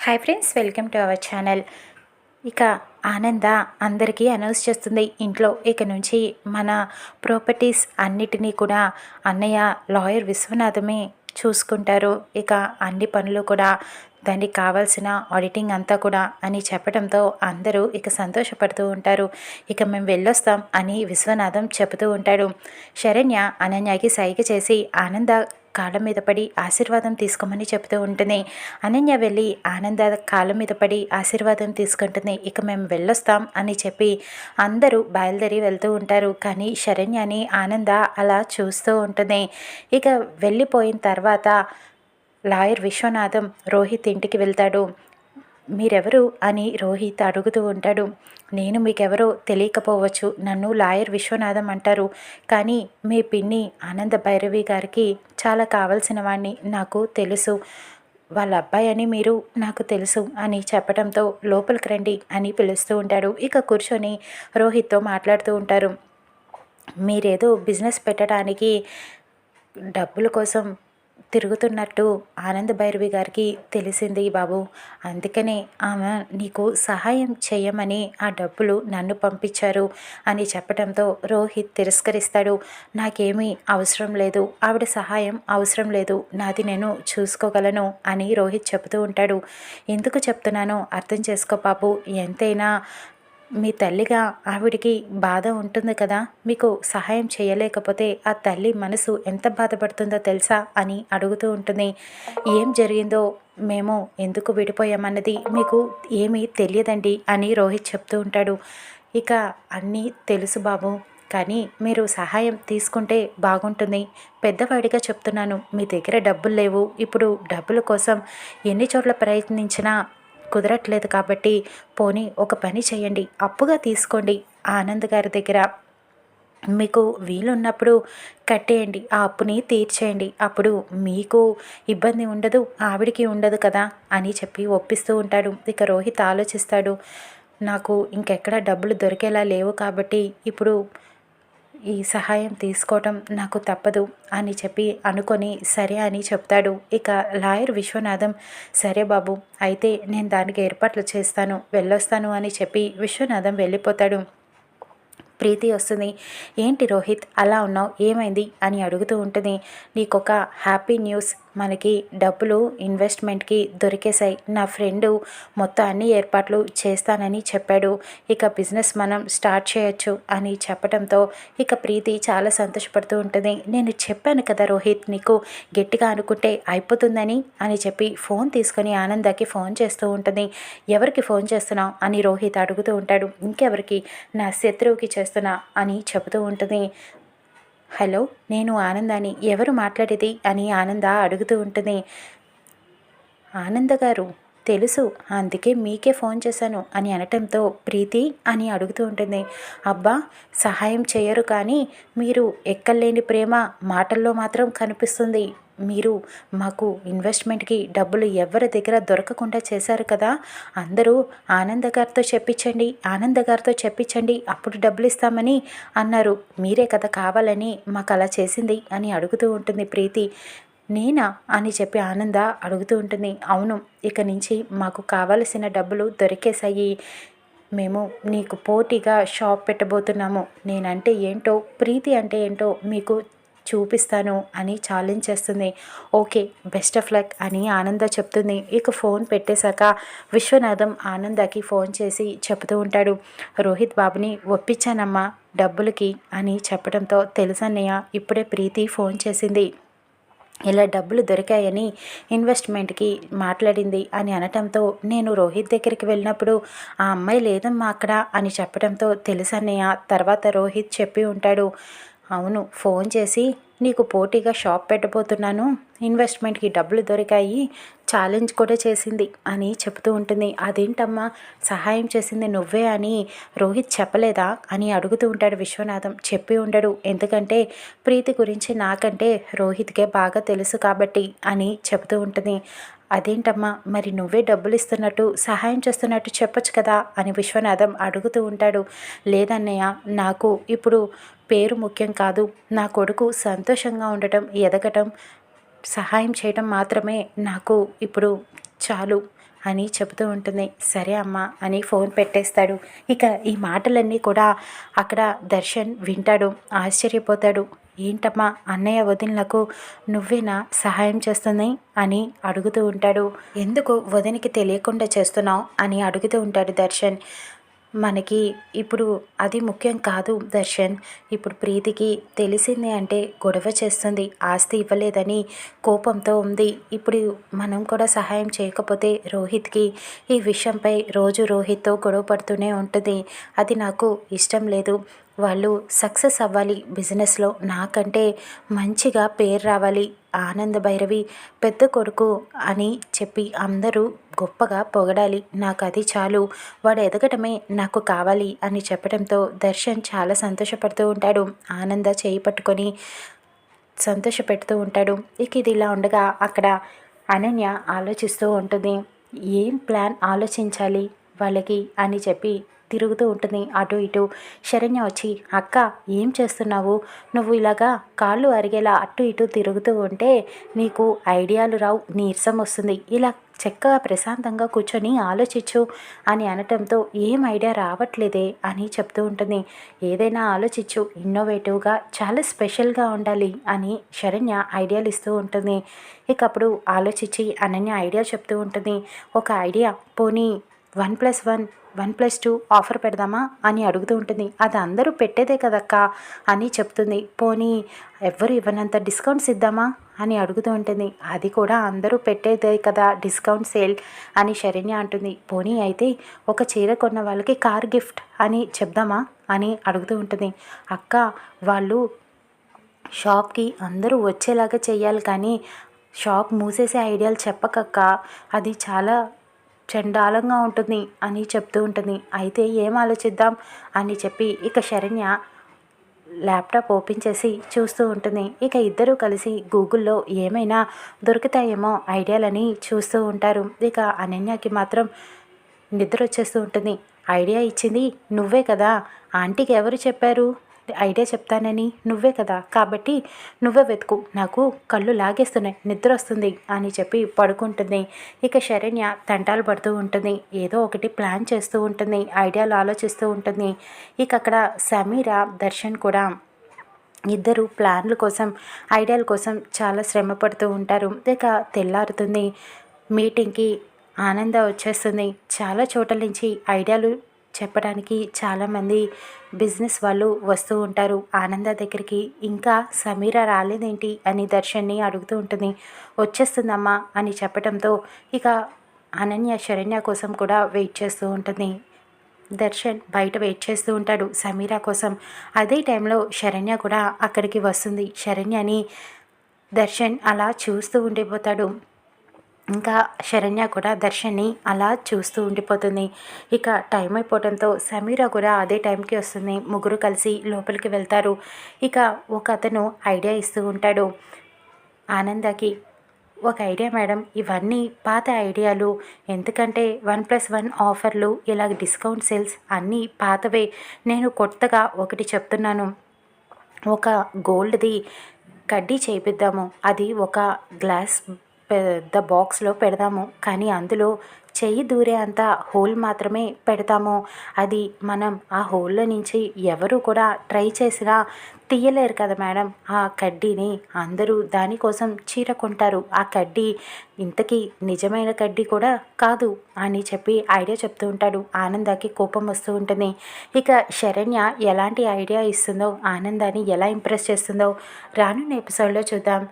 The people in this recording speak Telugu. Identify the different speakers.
Speaker 1: Hi friends welcome to our channel. ఇక ఆనంద అందరికీ అనౌన్స్ చేస్తుంది ఇంట్లో ఇక నుంచి మన ప్రాపర్టీస్ అన్నిటినీ కూడా అన్నయ్య లాయర్ విశ్వనాథమే చూసుకుంటారు. ఇక అన్ని పనులు కూడా దానికి కావాల్సిన ఆడిటింగ్ అంతా కూడా అని చెప్పడంతో అందరూ ఇక సంతోషపడుతూ ఉంటారు. ఇక మేము వెళ్ళొస్తాం అని విశ్వనాథం చెబుతూ ఉంటాడు. శరణ్య అనన్యకి సైగ చేసి ఆనంద కాళ్ళ మీద పడి ఆశీర్వాదం తీసుకోమని చెప్తూ ఉంటుంది. అనన్య వెళ్ళి ఆనంద కాళ్ళ మీద పడి ఆశీర్వాదం తీసుకుంటుంది. ఇక మేము వెళ్ళొస్తాం అని చెప్పి అందరూ బయలుదేరి వెళ్తూ ఉంటారు. కానీ శరణ్యని ఆనంద అలా చూస్తూ ఉంటుంది. ఇక వెళ్ళిపోయిన తర్వాత లాయర్ విశ్వనాథం రోహిత్ ఇంటికి వెళ్తాడు. మీరెవరు? అని రోహిత్ అడుగుతూ ఉంటాడు. నేను మీకెవరో తెలియకపోవచ్చు. నన్ను లాయర్ విశ్వనాథం అంటారు. కానీ మీ పిన్ని ఆనంద భైరవి గారికి చాలా కావలసిన వాణ్ణి నాకు తెలుసు. వాళ్ళ అబ్బాయి అని మీరు నాకు తెలుసు అని చెప్పడంతో లోపలికి రండి అని పిలుస్తూ ఉంటాడు. ఇక కూర్చొని రోహిత్తో మాట్లాడుతూ ఉంటారు. మీరేదో బిజినెస్ పెట్టడానికి డబ్బుల కోసం తిరుగుతున్నట్టు ఆనంద భైరవి గారికి తెలిసింది బాబు. అందుకనే ఆమె నీకు సహాయం చేయమని ఆ డబ్బులు నన్ను పంపించారు అని చెప్పడంతో రోహిత్ తిరస్కరిస్తాడు. నాకేమీ అవసరం లేదు. ఆవిడ సహాయం అవసరం లేదు. నాది నేను చూసుకోగలను అని రోహిత్ చెబుతూ ఉంటాడు. ఎందుకు చెప్తున్నానో అర్థం చేసుకో బాబు. ఎంతైనా మీ తల్లిగా ఆవిడికి బాధ ఉంటుంది కదా మీకు సహాయం చేయలేకపోతే ఆ తల్లి మనసు ఎంత బాధపడుతుందో తెలుసా అని అడుగుతూ ఉంటుంది. ఏం జరిగిందో మేము ఎందుకు విడిపోయామన్నది మీకు ఏమీ తెలియదండి అని రోహిత్ చెప్తూ ఉంటాడు. ఇక అన్నీ తెలుసు బాబు కానీ మీరు సహాయం తీసుకుంటే బాగుంటుంది. పెద్దవాడిగా చెప్తున్నాను మీ దగ్గర డబ్బులు లేవు. ఇప్పుడు డబ్బుల కోసం ఎన్ని చోట్ల ప్రయత్నించినా కుదరట్లేదు కాబట్టి పోనీ ఒక పని చేయండి అప్పుగా తీసుకోండి ఆనంద్ గారి దగ్గర. మీకు వీలున్నప్పుడు కట్టేయండి ఆ అప్పుని తీర్చేయండి. అప్పుడు మీకు ఇబ్బంది ఉండదు ఆవిడికి ఉండదు కదా అని చెప్పి ఒప్పిస్తూ ఉంటాడు. ఇక రోహిత్ ఆలోచిస్తాడు నాకు ఇంకెక్కడ డబ్బులు దొరికేలా లేవు కాబట్టి ఇప్పుడు ఈ సహాయం తీసుకోవటం నాకు తప్పదు అని చెప్పి అనుకొని సరే అని చెప్తాడు. ఇక లాయర్ విశ్వనాథం సరే బాబు అయితే నేను దానికి ఏర్పాట్లు చేస్తాను వెళ్ళొస్తాను అని చెప్పి విశ్వనాథం వెళ్ళిపోతాడు. ప్రీతి వస్తుంది. ఏంటి రోహిత్ అలా ఉన్నావు? ఏమైంది? అని అడుగుతూ ఉంటుంది. నీకొక హ్యాపీ న్యూస్. మనకి డబ్బులు ఇన్వెస్ట్మెంట్కి దొరికేశాయి. నా ఫ్రెండు మొత్తం అన్ని ఏర్పాట్లు చేస్తానని చెప్పాడు. ఇక బిజినెస్ మనం స్టార్ట్ చేయొచ్చు అని చెప్పడంతో ఇక ప్రీతి చాలా సంతోషపడుతూ ఉంటుంది. నేను చెప్పాను కదా రోహిత్ నీకు గట్టిగా అనుకుంటే అయిపోతుందని అని చెప్పి ఫోన్ తీసుకొని ఆనందకి ఫోన్ చేస్తూ ఉంటుంది. ఎవరికి ఫోన్ చేస్తున్నావు? అని రోహిత్ అడుగుతూ ఉంటాడు. ఇంకెవరికి? నా శత్రువుకి చేస్తున్నా అని చెబుతూ ఉంటుంది. హలో నేను ఆనందాన్ని ఎవరు మాట్లాడేది? అని ఆనంద అడుగుతూ ఉంటుంది. ఆనంద గారు తెలుసు. అందుకే మీకే ఫోన్ చేశాను అని అనటంతో ప్రీతి అని అడుగుతూ ఉంటుంది. అబ్బా సహాయం చేయరు కానీ మీరు ఎక్కలేని ప్రేమ మాటల్లో మాత్రం కనిపిస్తుంది. మీరు మాకు ఇన్వెస్ట్మెంట్కి డబ్బులు ఎవరి దగ్గర దొరకకుండా చేశారు కదా? అందరూ ఆనంద గారితో చెప్పించండి ఆనంద గారితో చెప్పించండి అప్పుడు డబ్బులు ఇస్తామని అన్నారు. మీరే కదా కావాలని మాకు అలా చేసింది అని అడుగుతూ ఉంటుంది ప్రీతి. నేనా? అని చెప్పి ఆనంద అడుగుతూ ఉంటుంది. అవును ఇక నుంచి మాకు కావలసిన డబ్బులు దొరికేశాయి. మేము నీకు పోటీగా షాప్ పెట్టబోతున్నాము. నేనంటే ఏంటో ప్రీతి అంటే ఏంటో మీకు చూపిస్తాను అని ఛాలెంజ్ చేస్తుంది. ఓకే బెస్ట్ ఆఫ్ లక్ అని ఆనంద చెప్తుంది. ఇక ఫోన్ పెట్టేశాక విశ్వనాథం ఆనందకి ఫోన్ చేసి చెబుతూ ఉంటాడు. రోహిత్ బాబుని ఒప్పించానమ్మా డబ్బులకి అని చెప్పడంతో తెలుసన్నయ్య ఇప్పుడే ప్రీతి ఫోన్ చేసింది. ఇలా డబ్బులు దొరికాయని ఇన్వెస్ట్మెంట్కి మాట్లాడింది అని అనటంతో నేను రోహిత్ దగ్గరికి వెళ్ళినప్పుడు ఆ అమ్మాయి లేదమ్మా అక్కడ అని చెప్పడంతో తెలుసన్నయ్య తర్వాత రోహిత్ చెప్పి ఉంటాడు. అవును ఫోన్ చేసి నీకు పోటీగా షాప్ పెట్టబోతున్నాను. ఇన్వెస్ట్మెంట్కి డబ్బులు దొరికాయి. ఛాలెంజ్ కూడా చేసింది అని చెబుతూ ఉంటుంది. అదేంటమ్మా? సహాయం చేసింది నువ్వే అని రోహిత్ చెప్పలేదా? అని అడుగుతూ ఉంటాడు విశ్వనాథం. చెప్పి ఉండడు. ఎందుకంటే ప్రీతి గురించి నాకంటే రోహిత్కే బాగా తెలుసు కాబట్టి అని చెబుతూ ఉంటుంది. అదేంటమ్మా మరి నువ్వే డబ్బులు ఇస్తున్నట్టు సహాయం చేస్తున్నట్టు చెప్పొచ్చు కదా అని విశ్వనాథం అడుగుతూ ఉంటాడు. లేదన్నయ్య నాకు ఇప్పుడు పేరు ముఖ్యం కాదు. నా కొడుకు సంతోషంగా ఉండటం ఎదగటం సహాయం చేయటం మాత్రమే నాకు ఇప్పుడు చాలు అని చెబుతూ ఉంటుంది. సరే అమ్మా అని ఫోన్ పెట్టేస్తాడు. ఇక ఈ మాటలన్నీ కూడా అక్కడ దర్శన్ వింటాడు. ఆశ్చర్యపోతాడు. ఏంటమ్మా అన్నయ్య వదినలకు నువ్వేనా సహాయం చేస్తుంది అని అడుగుతూ ఉంటాడు. ఎందుకు వదినికి తెలియకుండా చేస్తున్నావు? అని అడుగుతూ ఉంటాడు దర్శన్. మనకి ఇప్పుడు అది ముఖ్యం కాదు దర్శన్. ఇప్పుడు ప్రీతికి తెలిసింది అంటే గొడవ చేస్తుంది ఆస్తి ఇవ్వలేదని కోపంతో ఉంది. ఇప్పుడు మనం కూడా సహాయం చేయకపోతే రోహిత్కి ఈ విషయంపై రోజు రోహిత్తో గొడవ పడుతూనే ఉంటుంది. అది నాకు ఇష్టం లేదు. వాళ్ళు సక్సెస్ అవ్వాలి బిజినెస్లో. నాకంటే మంచిగా పేరు రావాలి ఆనంద భైరవి పెద్ద కొడుకు అని చెప్పి అందరూ గొప్పగా పొగడాలి. నాకు అది చాలు. వాడు ఎదగటమే నాకు కావాలి అని చెప్పడంతో దర్శన్ చాలా సంతోషపడుతూ ఉంటాడు. ఆనంద చేయి పట్టుకొని సంతోషపెడుతూ ఉంటాడు. ఇక ఇది ఇలా ఉండగా అక్కడ అనన్య ఆలోచిస్తూ ఉంటుంది. ఏం ప్లాన్ ఆలోచించాలి వాళ్ళకి అని చెప్పి తిరుగుతూ ఉంటుంది. అటు ఇటు. శరణ్య వచ్చి అక్క ఏం చేస్తున్నావు? నువ్వు ఇలాగా కాళ్ళు అరిగేలా అటు ఇటు తిరుగుతూ ఉంటే నీకు ఐడియాలు రావు. నీరసం వస్తుంది. ఇలా చక్కగా ప్రశాంతంగా కూర్చొని ఆలోచించు అని అనటంతో ఏం ఐడియా రావట్లేదే అని చెప్తూ ఉంటుంది. ఏదైనా ఆలోచించు. ఇన్నోవేటివ్గా చాలా స్పెషల్గా ఉండాలి అని శరణ్య ఐడియాలు ఇస్తూ ఉంటుంది. ఇకప్పుడు ఆలోచించి అనన్య ఐడియా చెప్తూ ఉంటుంది. ఒక ఐడియా. పోనీ one plus one one plus two offer పెడదామా అని అడుగుతూ ఉంటుంది. అది అందరూ పెట్టేదే కదక్క అని చెప్తుంది. పోనీ ఎవ్వరు ఇవ్వనంత డిస్కౌంట్స్ ఇద్దామా అని అడుగుతూ ఉంటుంది. అది కూడా అందరూ పెట్టేదే కదా డిస్కౌంట్ సేల్ అని శరణ్య అంటుంది. పోనీ అయితే ఒక చీర కొన్న వాళ్ళకి కార్ గిఫ్ట్ అని చెప్దామా అని అడుగుతూ ఉంటుంది. అక్క వాళ్ళు షాప్కి అందరూ వచ్చేలాగా చేయాలి కానీ షాప్ మూసేసే ఐడియాలు చెప్పకక్క. అది చాలా చండాలంగా ఉంటుంది అని చెప్తూ ఉంటుంది. అయితే ఏం ఆలోచిద్దాం? అని చెప్పి ఇక శరణ్య ల్యాప్టాప్ ఓపెన్ చేసి చూస్తూ ఉంటుంది. ఇక ఇద్దరూ కలిసి గూగుల్లో ఏమైనా దొరుకుతాయేమో ఐడియాలని చూస్తూ ఉంటారు. ఇక అనన్యకి మాత్రం నిద్ర వచ్చేస్తూ ఉంటుంది. ఐడియా ఇచ్చింది నువ్వే కదా. ఆంటీకి ఎవరు చెప్పారు? ఐడియా చెప్తానని నువ్వే కదా. కాబట్టి నువ్వే వెతుకు. నాకు కళ్ళు లాగేస్తున్నాయి. నిద్ర వస్తుంది అని చెప్పి పడుకుంటుంది. ఇక శరణ్య తంటాలు పడుతూ ఉంటుంది. ఏదో ఒకటి ప్లాన్ చేస్తూ ఉంటుంది. ఐడియాలు ఆలోచిస్తూ ఉంటుంది. ఇక అక్కడ సమీర దర్శన్ కూడా ఇద్దరు ప్లాన్ల కోసం ఐడియాల కోసం చాలా శ్రమ పడుతూ ఉంటారు. ఇక తెల్లారుతుంది. మీటింగ్కి ఆనంద వచ్చేస్తుంది. చాలా చోట్ల నుంచి ఐడియాలు చెప్పడానికి చాలామంది బిజినెస్ వాళ్ళు వస్తూ ఉంటారు. ఆనంద దగ్గరికి ఇంకా సమీర రాలేదేంటి అని దర్శన్ని అడుగుతూ ఉంటుంది. వచ్చేస్తుందమ్మా అని చెప్పడంతో ఇక అనన్య శరణ్య కోసం కూడా వెయిట్ చేస్తూ ఉంటుంది. దర్శన్ బయట వెయిట్ చేస్తూ ఉంటాడు సమీర కోసం. అదే టైంలో శరణ్య కూడా అక్కడికి వస్తుంది. శరణ్యని దర్శన్ అలా చూస్తూ ఉండిపోతాడు. ఇంకా శరణ్య కూడా దర్శన్ని అలా చూస్తూ ఉండిపోతుంది. ఇక టైం అయిపోవడంతో సమీర కూడా అదే టైంకి వస్తుంది. ముగ్గురు కలిసి లోపలికి వెళ్తారు. ఇక ఒక అతను ఐడియా ఇస్తూ ఉంటాడు. ఆనందకి ఒక ఐడియా మేడం ఇవన్నీ పాత ఐడియాలు. ఎందుకంటే వన్ ప్లస్ వన్ ఆఫర్లు ఇలాగ డిస్కౌంట్ సేల్స్ అన్నీ పాతవే. నేను కొత్తగా ఒకటి చెప్తున్నాను. ఒక గోల్డ్ది కడ్డీ చేయిద్దాము అది ఒక గ్లాస్ పెద్ద బాక్స్లో పెడదాము. కానీ అందులో చెయ్యి దూరే అంత హోల్ మాత్రమే పెడతాము. అది మనం ఆ హోల్లో నుంచి ఎవరు కూడా ట్రై చేసినా తీయలేరు కదా మేడం. ఆ కడ్డీని అందరూ దానికోసం చీర కొంటారు. ఆ కడ్డీ ఇంతకీ నిజమైన కడ్డీ కూడా కాదు అని చెప్పి ఐడియా చెప్తూ ఉంటాడు. ఆనందాకి కోపం వస్తూ ఉంటుంది. ఇక శరణ్య ఎలాంటి ఐడియా ఇస్తుందో ఆనందాన్ని ఎలా ఇంప్రెస్ చేస్తుందో రానున్న ఎపిసోడ్లో చూద్దాం.